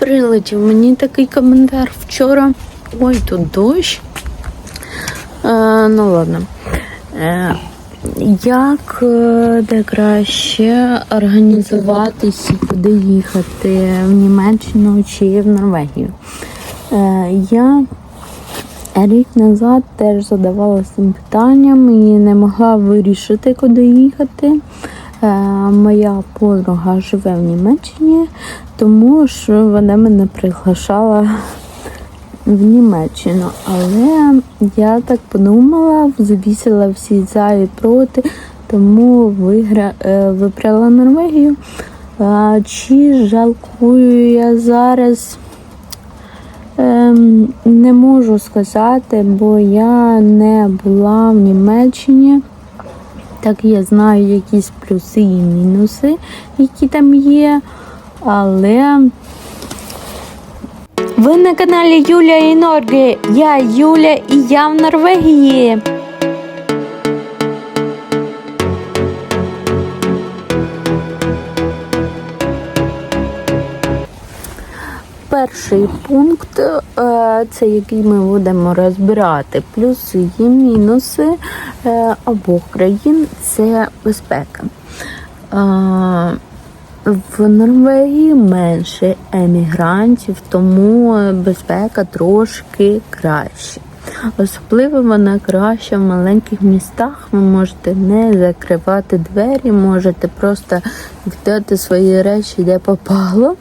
прилетів мені такий коментар вчора. Ой, тут дощ. Е, ну ладно. Е, як е, де краще організуватись і куди їхати в Німеччину чи в Норвегію? Е, я рік назад теж задавалася цим питанням і не могла вирішити, куди їхати. Е, Моя подруга живе в Німеччині, тому що вона мене приглашала в Німеччину. Але я так подумала, взвісила всі за і проти, тому вигра... е, вибрала Норвегію. Чи жалкую я зараз? Ем, не можу сказати, бо я не була в Німеччині. Так я знаю якісь плюси і мінуси, які там є. Але ви на каналі Юля і Норги. Я Юля і я в Норвегії. Перший пункт, е, це який ми будемо розбирати плюси і мінуси е, обох країн це безпека. Е, В Норвегії менше емігрантів, тому безпека трошки краще. Особливо вона краща в маленьких містах. Ви можете не закривати двері, можете просто віддати свої речі, де попало.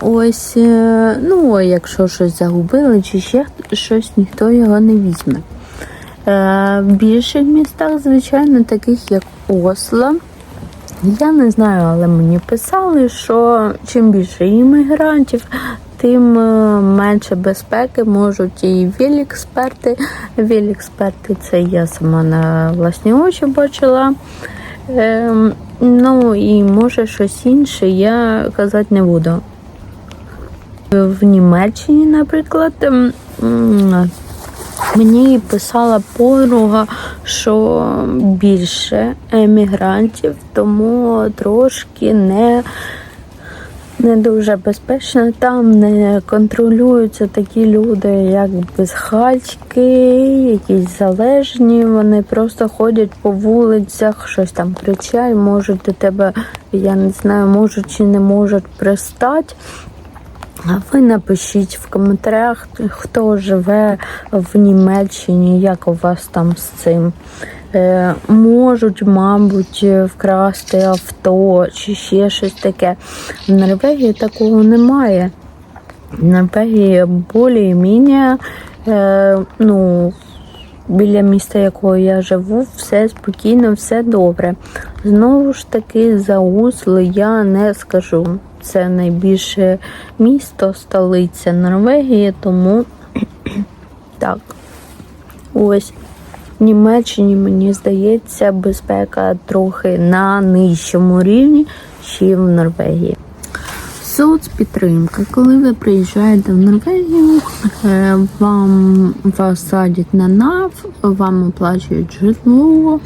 Ось, е, ну, якщо щось загубили чи ще щось, ніхто його не візьме. Е, В більших містах, звичайно, таких як Осло. Я не знаю, але мені писали, що чим більше іммігрантів, тим е, менше безпеки можуть і вілі-експерти. Вілі-експерти це я сама на власні очі бачила. Ем, ну і може щось інше, я казати не буду. В Німеччині, наприклад, ем, мені писала подруга, що більше емігрантів, тому трошки не, не дуже безпечно. Там не контролюються такі люди, як безхатьки, якісь залежні. Вони просто ходять по вулицях, щось там кричать, можуть до тебе, я не знаю, можуть чи не можуть пристати. Ви напишіть в коментарях, хто живе в Німеччині, як у вас там з цим. Е, можуть, мабуть, вкрасти авто чи ще щось таке. В Норвегії такого немає. В Норвегії більш-менш, е, ну, біля міста, якого я живу, все спокійно, все добре. Знову ж таки, за Осло я не скажу. Це найбільше місто, столиця Норвегії, тому так. Ось в Німеччині, мені здається, безпека трохи на нижчому рівні, ніж в Норвегії. Соцпідтримка. Коли ви приїжджаєте в Норвегію, е, вам вас садять на НАВ, вам оплачують житло,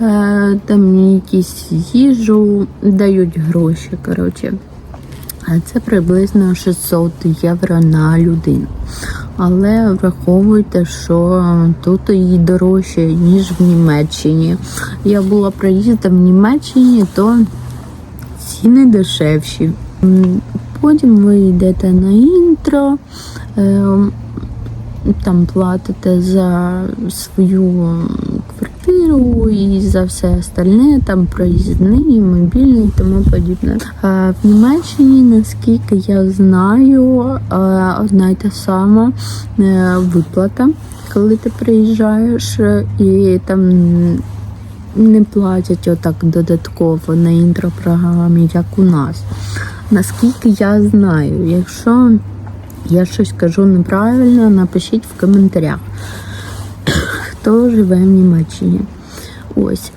е, там якісь їжу, дають гроші. Коротше. Це приблизно 600 євро на людину. Але враховуйте, що тут і дорожче, ніж в Німеччині. Я була проїздом в Німеччині, то ціни дешевші. Потім ви йдете на інтро, е, там платите за свою квартиру і за все остальне, там проїзний, мобільний і тому подібне. В Німеччині, наскільки я знаю, одна й та сама е, виплата, коли ти приїжджаєш, і там не платять отак додатково на інтропрограмі, як у нас. Наскільки я знаю, якщо я щось кажу неправильно, напишіть в коментарях, хто живе в Німеччині. Ось.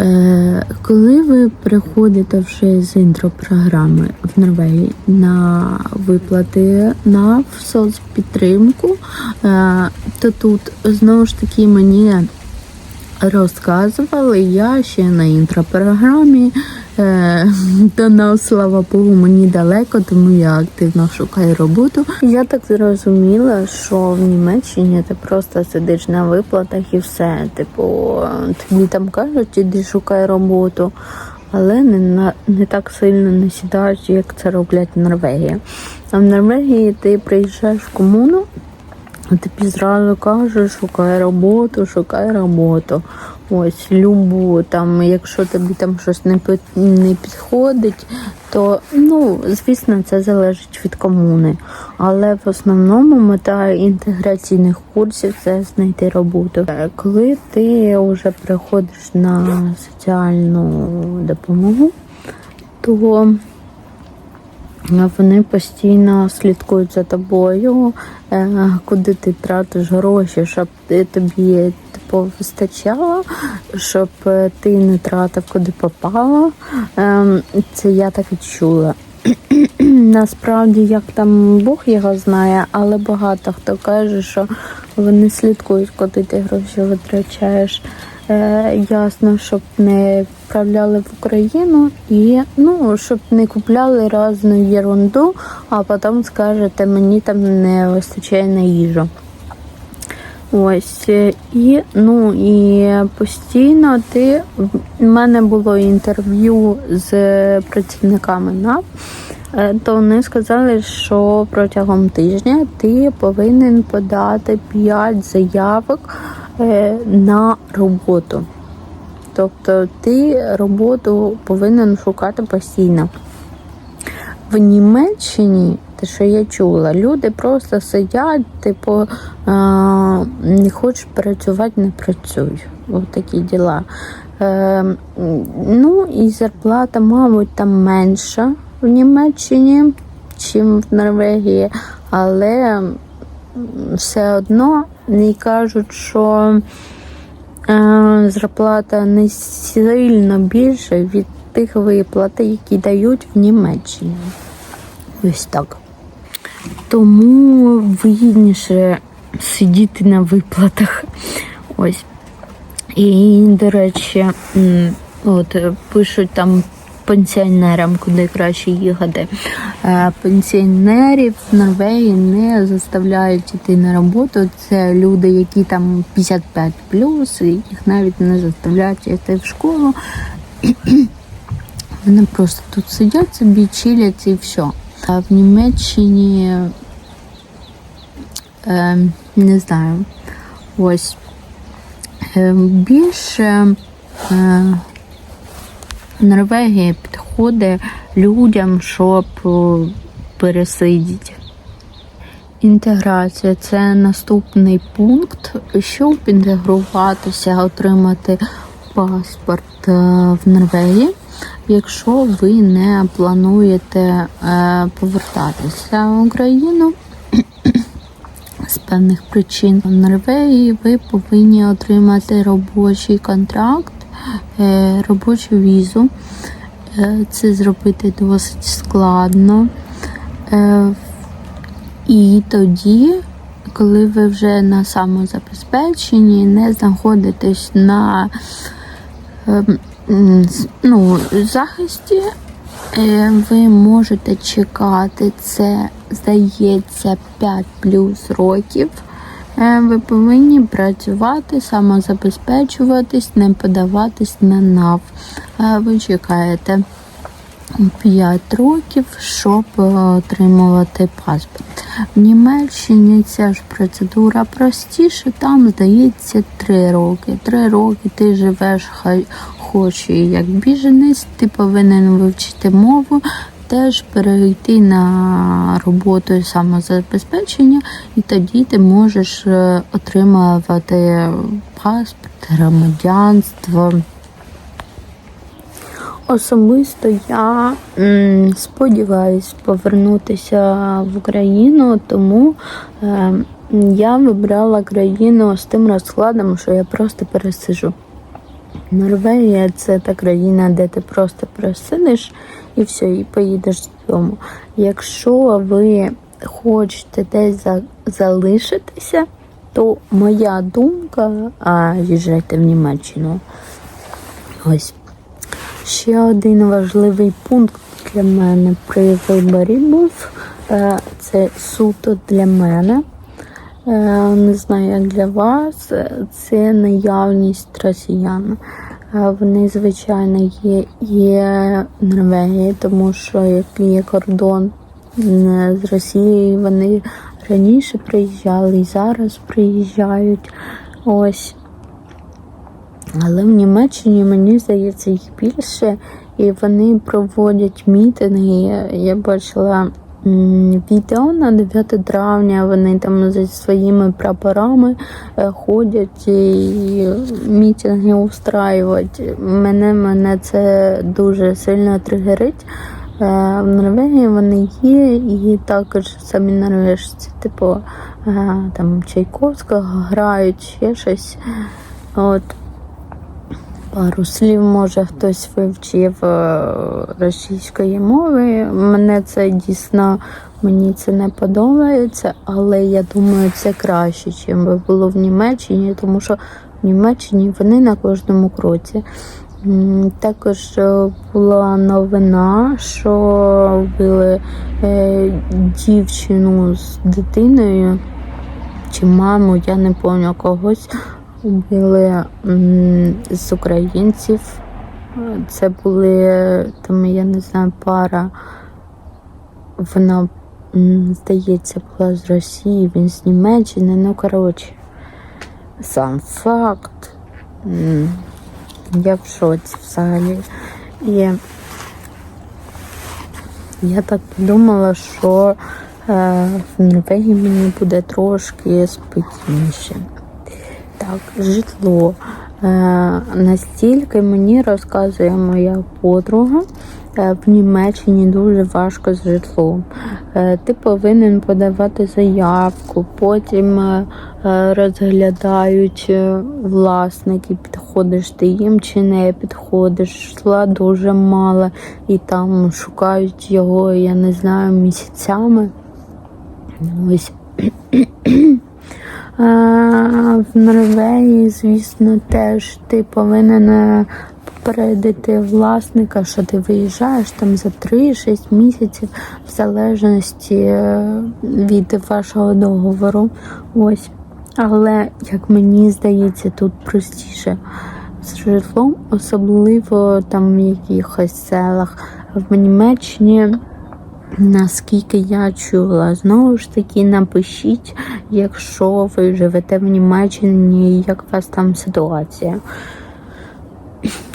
Е, коли ви приходите вже з інтропрограми в Норвегії на виплати на соцпідтримку, е, то тут знову ж таки мені розказували, я ще на інтропрограмі Е, до нас, слава Богу, мені далеко, тому я активно шукаю роботу. Я так зрозуміла, що в Німеччині ти просто сидиш на виплатах і все. Типу, тобі там кажуть, іди шукай роботу. Але не на не так сильно не сідають, як це роблять в Норвегії. А в Норвегії ти приїжджаєш в комуну, а тобі зразу кажуть, шукай роботу, шукай роботу. Ось любу, там, якщо тобі там щось не не підходить, то ну, звісно, це залежить від комуни. Але в основному мета інтеграційних курсів це знайти роботу. Е, Коли ти вже приходиш на соціальну допомогу, то вони постійно слідкують за тобою, е, куди ти тратиш гроші, щоб тобі типу, вистачало, щоб е, ти не тратив куди попало. Ем, Це я так і чула. Насправді, як там Бог його знає, але багато хто каже, що вони слідкують, куди ти гроші витрачаєш. Е, ясно, щоб не вправляли в Україну і ну, щоб не купляли різну ерунду, а потім скажете, мені там не вистачає на їжу. Ось е, і ну і постійно ти в мене було інтерв'ю з працівниками НАП, е, то вони сказали, що протягом тижня ти повинен подати 5 заявок е, на роботу. Тобто ти роботу повинен шукати постійно. В Німеччині, те, що я чула, люди просто сидять, типу, не хочеш працювати, не працюй. Ось такі діла. Е, ну і зарплата, мабуть, там менша в Німеччині, чим в Норвегії, але все одно не кажуть, що е, зарплата не сильно більша від тих виплат, які дають в Німеччині. Ось так. Тому вигідніше сидіти на виплатах. Ось. І, до речі, от пишуть там пенсіонерам, куди краще їхати. Е, Пенсіонерів в Норвегії не заставляють йти на роботу. Це люди, які там 55 і їх навіть не заставляють йти в школу. Вони просто тут сидять собі, чилять і все. В Німеччині е, не знаю. Ось е, більше е, Норвегія підходить людям, щоб е, пересидіти. Інтеграція це наступний пункт, щоб інтегруватися, отримати паспорт е, в Норвегії, якщо ви не плануєте е, повертатися в Україну з певних причин. В Норвегії ви повинні отримати робочий контракт, е, робочу візу. Е, Це зробити досить складно. І тоді, коли ви вже на самозабезпеченні, не знаходитесь на ем, ну, захисті, е, ви можете чекати це, здається, 5 плюс років. Е, Ви повинні працювати, самозабезпечуватись, не подаватись на НАВ. Е, Ви чекаєте 5 років, щоб отримувати паспорт. В Німеччині ця ж процедура простіша, там здається 3 роки. 3 роки ти живеш хай як біженець, ти повинен вивчити мову, теж перейти на роботу самозабезпечення, і тоді ти можеш е, отримувати паспорт, громадянство. Особисто я м, сподіваюсь повернутися в Україну, тому е, я вибрала країну з тим розкладом, що я просто пересижу. Норвегія це та країна, де ти просто пересидиш і все, і поїдеш додому. Якщо ви хочете десь за- залишитися, то моя думка, а їжджайте в Німеччину. Ось. Ще один важливий пункт для мене при виборі був е, це суто для мене. Е, Не знаю, як для вас, це наявність росіян. Е, Вони, звичайно, є, є Норвегії, тому що як є кордон е, з Росією, вони раніше приїжджали і зараз приїжджають. Ось. Але в Німеччині, мені здається, їх більше, і вони проводять мітинги. Я бачила відео на 9 травня, вони там зі своїми прапорами е, ходять і мітинги устраюють. Мене, мене це дуже сильно тригерить. Е, В Норвегії вони є, і також самі норвежці, типу е, там Чайковського грають, ще щось. От пару слів, може, хтось вивчив е, російської мови. Мене це дійсно мені це не подобається, але я думаю, це краще, ніж би було в Німеччині, тому що в Німеччині вони на кожному кроці. Також е, була новина, що вбили е, дівчину з дитиною чи маму, я не пам'ятаю когось. Убили м, з українців. Це були там, я не знаю, пара. Вона, здається, була з Росії, він з Німеччини. Ну, коротше, сам факт. Я в шоці взагалі. І я так подумала, що е, в Норвегії мені буде трошки спокійніше. Так, житло. Е, настільки мені розказує моя подруга, е, в Німеччині дуже важко з житлом. Е, ти повинен подавати заявку, потім розглядають власники, підходиш ти їм чи не підходиш. Житла дуже мало, і там шукають його, я не знаю, місяцями. Ось. А, в Норвегії, звісно, теж ти повинен е, попередити власника, що ти виїжджаєш там за 3-6 місяців, в залежності е, від вашого договору. Ось. Але, як мені здається, тут простіше з житлом, особливо там в якихось селах в Німеччині. Наскільки я чула, знову ж таки напишіть, якщо ви живете в Німеччині, як у вас там ситуація.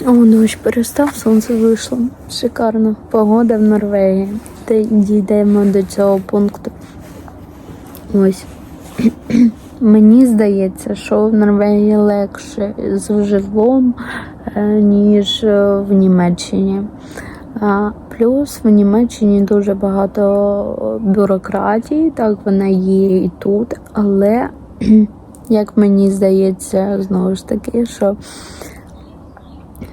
О, дощ перестав, сонце вийшло. Шикарно. Погода в Норвегії. Дійдемо до цього пункту. Ось. Мені здається, що в Норвегії легше з житлом, е, ніж е, в Німеччині. Плюс в Німеччині дуже багато бюрократії, так вона є і тут, але як мені здається, знову ж таки, що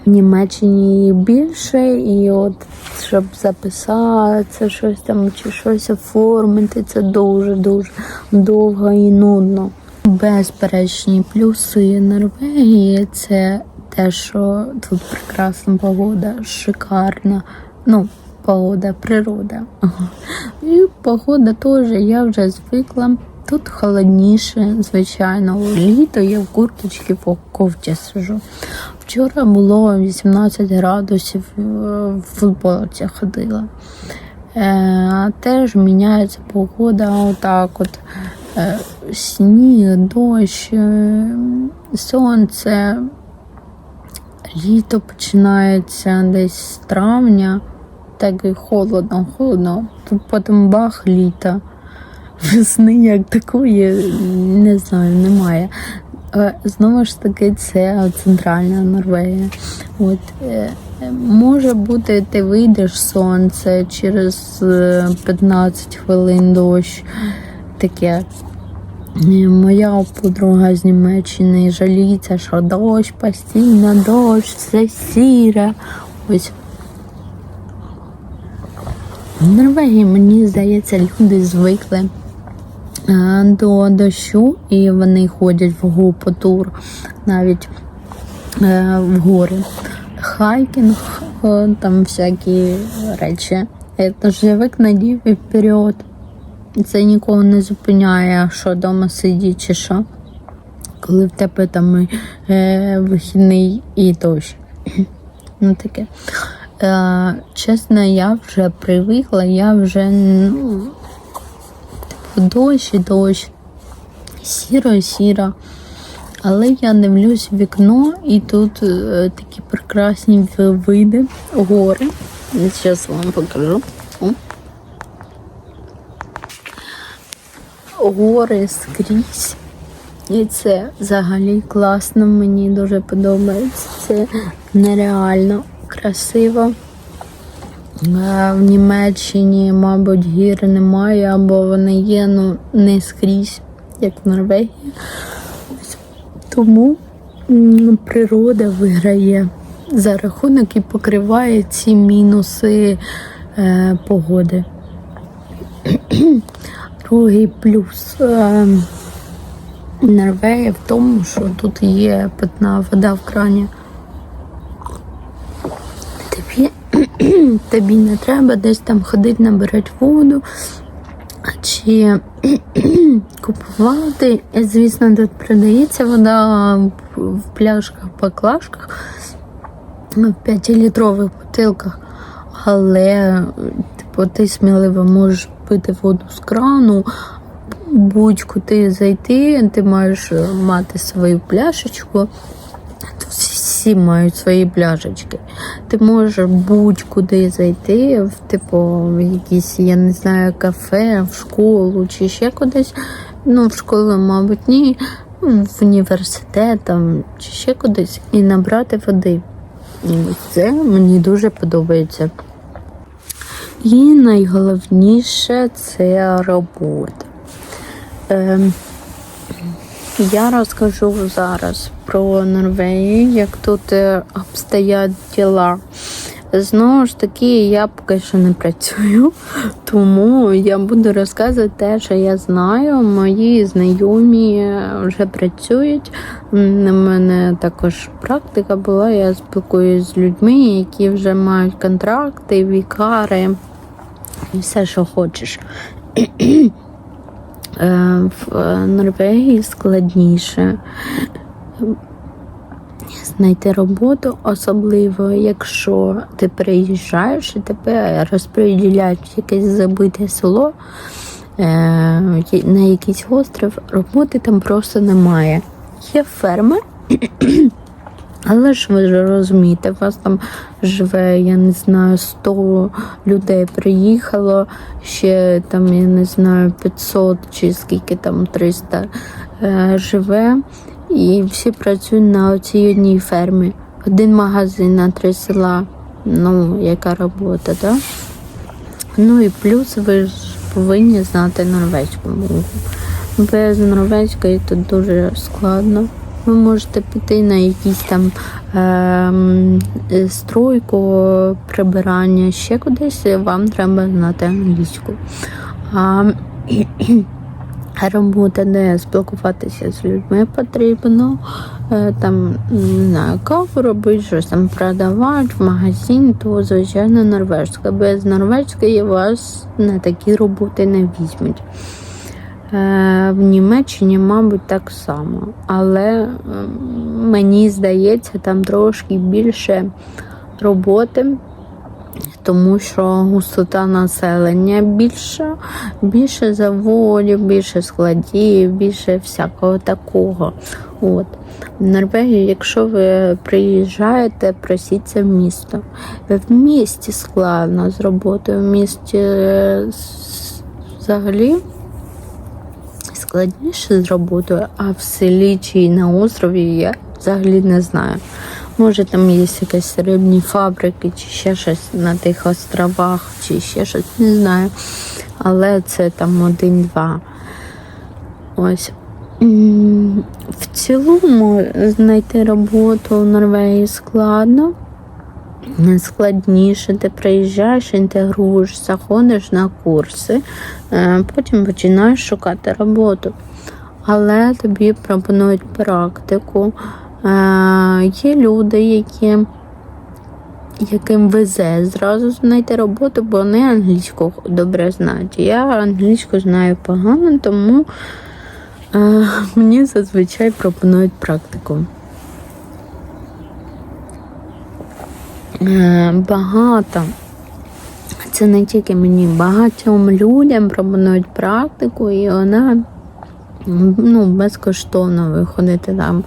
в Німеччині більше, і от щоб записати щось там чи щось оформити, це дуже-дуже довго і нудно. Безперечні плюси Норвегії це те, що тут прекрасна погода, шикарна. Ну, погода, природа. І погода теж, я вже звикла. Тут холодніше, звичайно, літо я в курточці в кофті сижу. Вчора було 18 градусів, е, в футболці ходила. Е, теж міняється погода, отак от. Е, сніг, дощ, е, сонце. Літо починається десь з травня, так і холодно, холодно. Тут потім бах літа. Весни як такої, не знаю, немає. Е, Знову ж таки, це центральна Норвегія. От, е, е, може бути, ти вийдеш сонце через е, 15 хвилин дощ. Таке. Е, Моя подруга з Німеччини жаліється, що дощ, постійно дощ, все сіре. Ось. В Норвегії, мені здається, люди звикли е, до дощу і вони ходять в гупотур навіть е, в гори. Хайкінг там всякі речі. Тож звик надів і вперед. Це нікого не зупиняє, що вдома сидіть чи що. Коли в тебе там е, вихідний і дощ. Ну таке. Е, чесно, я вже привикла, я вже ну, типу, дощ і дощ, сіро і сіро. Але я дивлюсь в вікно, і тут е, такі прекрасні види, гори. Зараз вам покажу. Гори скрізь. І це взагалі класно, мені дуже подобається. Це нереально красиво. Е, В Німеччині, мабуть, гір немає, або вони є, ну не скрізь, як в Норвегії. Тому природа виграє за рахунок і покриває ці мінуси е, погоди. Другий плюс е, Норвегії в тому, що тут є питна вода в крані. Тобі, тобі не треба десь там ходити набирати воду чи купувати. Звісно, тут продається вода в- пляшках, баклажках, в 5-літрових бутилках. Але типу, ти сміливо можеш пити воду з крану, будь-куди зайти, ти маєш мати свою пляшечку. Тут всі мають свої пляшечки. Ти можеш будь-куди зайти, в типу в якісь, я не знаю, кафе, в школу чи ще кудись. Ну, в школу, мабуть, ні, в університет там, чи ще кудись, і набрати води. Це мені дуже подобається. І найголовніше це робота. Ем, я розкажу зараз про Норвегію, як тут е, обстоять діла. Знову ж таки, я поки що не працюю, тому я буду розказувати те, що я знаю. Мої знайомі е, вже працюють. У мене також практика була. Я спілкуюся з людьми, які вже мають контракти, вікари і все, що хочеш. Е, В е, Норвегії складніше знайти роботу, особливо якщо ти приїжджаєш і тебе розподіляють якесь забите село е, на якийсь острів, роботи там просто немає. Є ферми. Але ж ви ж розумієте, у вас там живе, я не знаю, 100 людей приїхало, ще там, я не знаю, 500 чи скільки там 300 е, живе, і всі працюють на цій одній фермі. Один магазин на три села. Ну, яка робота, так? Да? Ну і плюс ви ж повинні знати норвезьку мову. Без норвезької тут дуже складно. Ви можете піти на якісь там ем, е, стройку, прибирання, ще кудись, вам треба знати англійську. А робота, де спілкуватися з людьми потрібно, е, там не знаю, каву робити, щось там продавати в магазин, то звичайно норвежська. Без норвезької вас на такі роботи не візьмуть. Е, В Німеччині, мабуть, так само, але мені здається, там трошки більше роботи, тому що густота населення більша, більше заводів, більше складів, більше всякого такого. От. В Норвегію, якщо ви приїжджаєте, просіться в місто. В місті складно з роботою, в місті е, взагалі складніше з роботою, а в селі чи на острові я взагалі не знаю. Може там є якісь рибні фабрики, чи ще щось на тих островах, чи ще щось, не знаю. Але це там один-два. Ось. В цілому знайти роботу в Норвегії складно. Складніше, ти приїжджаєш, інтегруєшся, ходиш на курси, е, потім починаєш шукати роботу. Але тобі пропонують практику. Е, Є люди, які яким везе зразу знайти роботу, бо вони англійську добре знають. Я англійську знаю погано, тому е, мені зазвичай пропонують практику. Багато. Це не тільки мені, багатьом людям пропонують практику, і вона ну, безкоштовно виходити там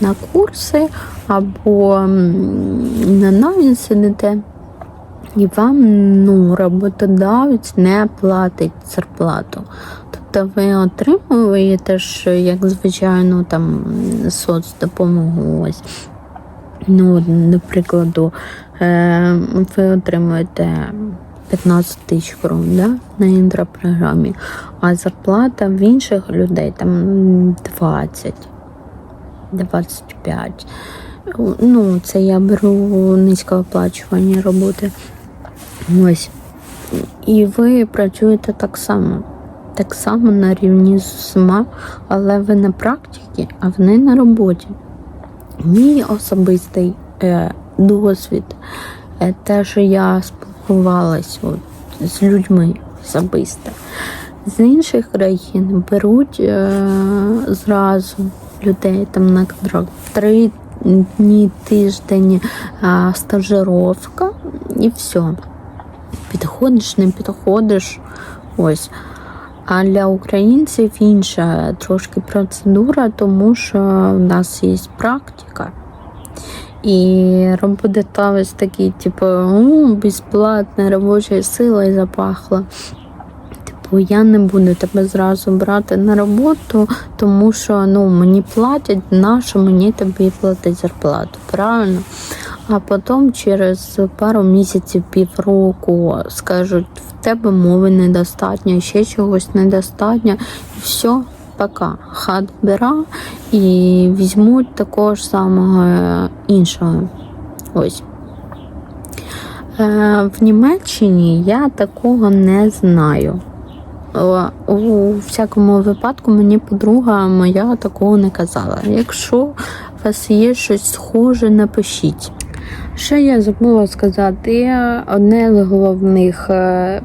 на курси або на навіть сидите. І вам ну, роботодавець не платить зарплату. Тобто ви отримуєте ж, як звичайно, там соцдопомогу ось. Ну, до прикладу, е, ви отримуєте 15 тисяч крон да, на інтропрограмі, а зарплата в інших людей там 20, 25. Ну, це я беру низькооплачування роботи. Ось. І ви працюєте так само. Так само на рівні з усіма, але ви на практиці, а вони на роботі. Мій особистий е, досвід, е, те, що я спілкувалась от, з людьми особисто. З інших країн беруть е, зразу людей там на контракт три дні, тиждень е, стажировка і все. Підходиш, не підходиш. Ось. А для українців інша трошки процедура, тому що в нас є практика. І роботодавець такий, типу, «О, безплатна робоча сила і запахла. Типу, я не буду тебе зразу брати на роботу, тому що ну, мені платять, на що мені тобі платить зарплату, правильно? А потім через пару місяців, півроку скажуть, в тебе мови недостатньо, ще чогось недостатньо, і все, пока. Хат бира і візьмуть такого ж самого іншого. Ось. Е, В Німеччині я такого не знаю. У всякому випадку мені подруга моя такого не казала. Якщо у вас є щось схоже, напишіть. Ще я забула сказати, одне з головних е,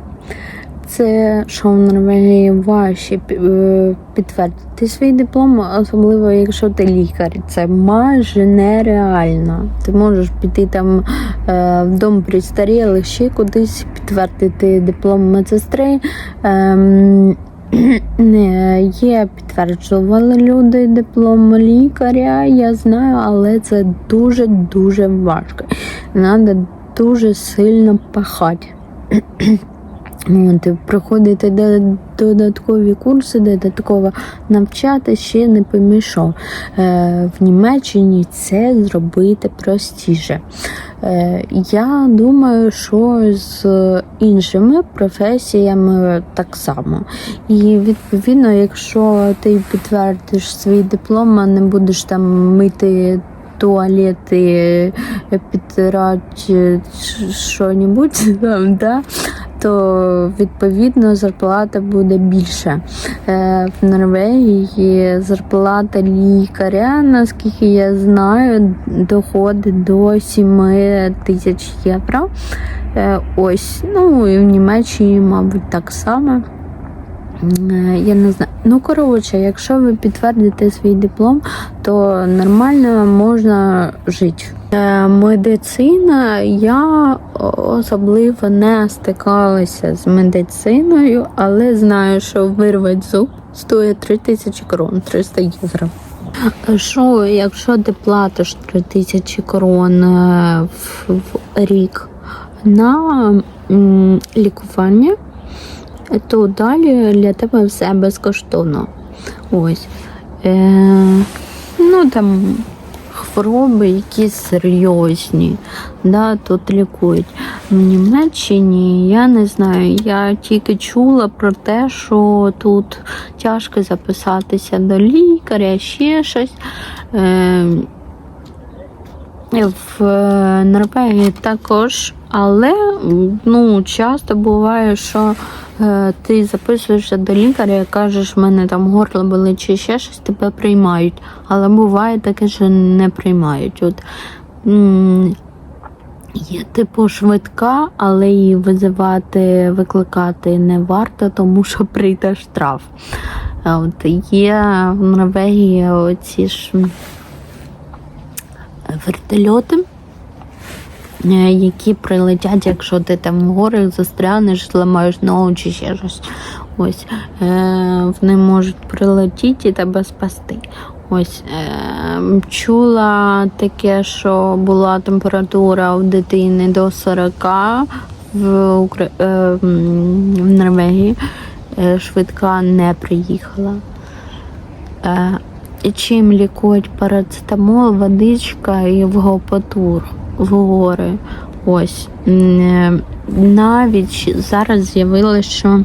це що Норвегії важче е, підтвердити свій диплом, особливо якщо ти лікар. Це майже нереально. Ти можеш піти там е, в дом престарілих, ще кудись підтвердити диплом медсестри. Ем, є підтверджували люди диплом лікаря, я знаю, але це дуже-дуже важко. Треба дуже сильно пахати. От, проходити додаткові курси, додатково навчати ще не помішав. Е, в Німеччині це зробити простіше. Е, я думаю, що з іншими професіями так само. І відповідно, якщо ти підтвердиш свій диплом, а не будеш там мити. Туалети, підтирати що-небудь там, да? То відповідно зарплата буде більша. Е, В Норвегії зарплата лікаря, наскільки я знаю, доходить до 7 тисяч євро. Е, Ось, ну і в Німеччині, мабуть, так само. Е, Я не знаю. Ну, коротше, якщо ви підтвердите свій диплом, то нормально можна жити. Е, Медицина, я особливо не стикалася з медициною, але знаю, що вирвати зуб стоїть 3 тисячі крон, 300 євро. Що, якщо ти платиш 3 тисячі крон е, в, рік на лікування, то далі для тебе все безкоштовно. Ось. Е, ну там хвороби якісь серйозні, да, тут лікують. В Німеччині я не знаю, я тільки чула про те, що тут тяжко записатися до лікаря, ще щось. Е, в е, Норвегії також, але ну, часто буває, що е, ти записуєшся до лікаря і кажеш, в мене там горло болить чи ще щось, тебе приймають. Але буває таке, що не приймають. От, Є типу швидка, але її визивати, викликати не варто, тому що прийде штраф. От є в Норвегії оці ж вертольоти, е, які прилетять, якщо ти там в горах застрянеш, зламаєш ногу чи ще щось. Ось е, вони можуть прилетіти і тебе спасти. Ось е, чула таке, що була температура у дитини до 40 в, Укра... е, в Норвегії. Е, швидка не приїхала. Е, чим лікують парацетамол, водичка і вгопотур в гори. Ось. Е, Навіть зараз з'явилося, що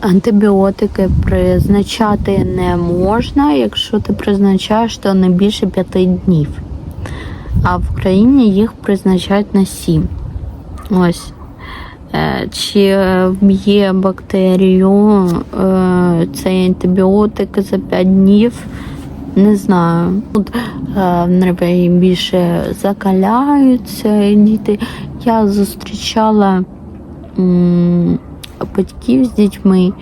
антибіотики призначати не можна, якщо ти призначаєш, то не більше п'яти днів. А в Україні їх призначають на сім. Ось. Е, Чи бактерію е, цей антибіотик за 5 днів? Не знаю. Тут е, більше закаляються діти. Я зустрічала батьків з дітьми.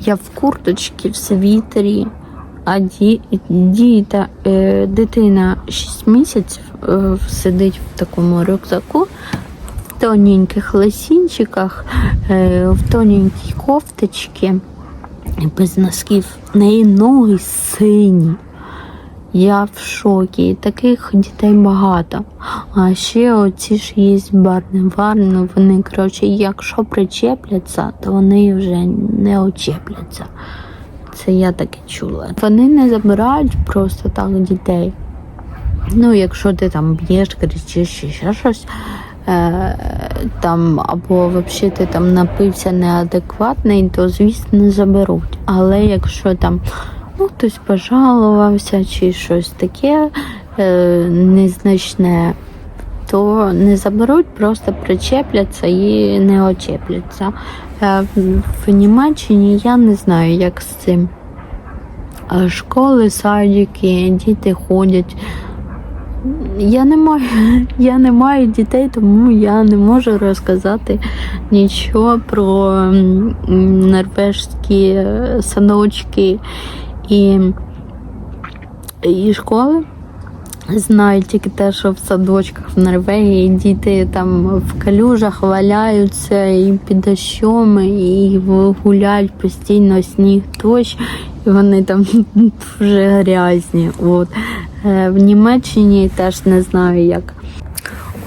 Я в курточці, в світері, а ді, діта, е, дитина 6 місяців е, сидить в такому рюкзаку в тоненьких лосінчиках, е, в тоненькій кофточці, без носків. В неї ноги сині. Я в шокі. Таких дітей багато. А ще оці ж є барни варни, вони, коротше, якщо причепляться, то вони вже не очепляться. Це я таке чула. Вони не забирають просто так дітей. Ну, якщо ти там б'єш, кричиш чи ще щось, е, там, або взагалі ти там напився неадекватний, то звісно не заберуть. Але якщо там ну, хтось пожалувався чи щось таке е, незначне, то не заберуть, просто причепляться і не очепляться. Е, в Німеччині я не знаю, як з цим. Е, Школи, садики, діти ходять. Я не маю, я не маю дітей, тому я не можу розказати нічого про норвежські е, садочки і, і школи. Знаю тільки те, що в садочках в Норвегії діти там в калюжах валяються і під дощом, і гуляють постійно сніг, дощ, і вони там вже грязні. От. Е, В Німеччині теж не знаю як.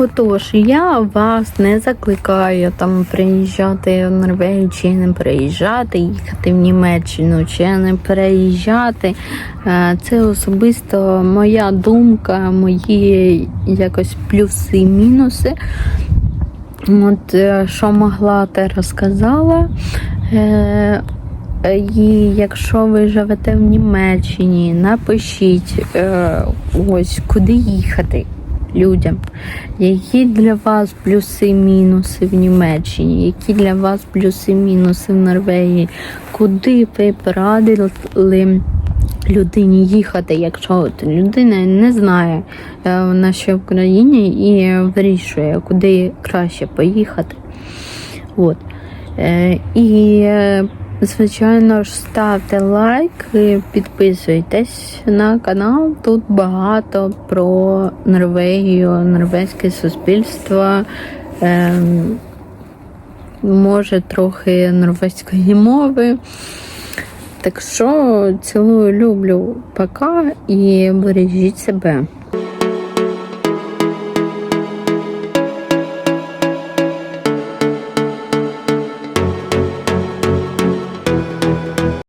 Отож, я вас не закликаю там приїжджати в Норвегію чи не приїжджати, їхати в Німеччину чи не переїжджати. Е, Це особисто моя думка, мої якось плюси і мінуси. От е, що могла, те розказала. Е, І якщо ви живете в Німеччині, напишіть ось куди їхати людям, які для вас плюси і мінуси в Німеччині, які для вас плюси мінуси в Норвегії, куди ви б радили людині їхати, якщо людина не знає, е, в країні і вирішує, куди краще поїхати. От. Е, І, е, звичайно ж, ставте лайк, і підписуйтесь на канал. Тут багато про Норвегію, норвезьке суспільство. Ем, Може, трохи норвезької мови. Так що цілую, люблю, пока і бережіть себе.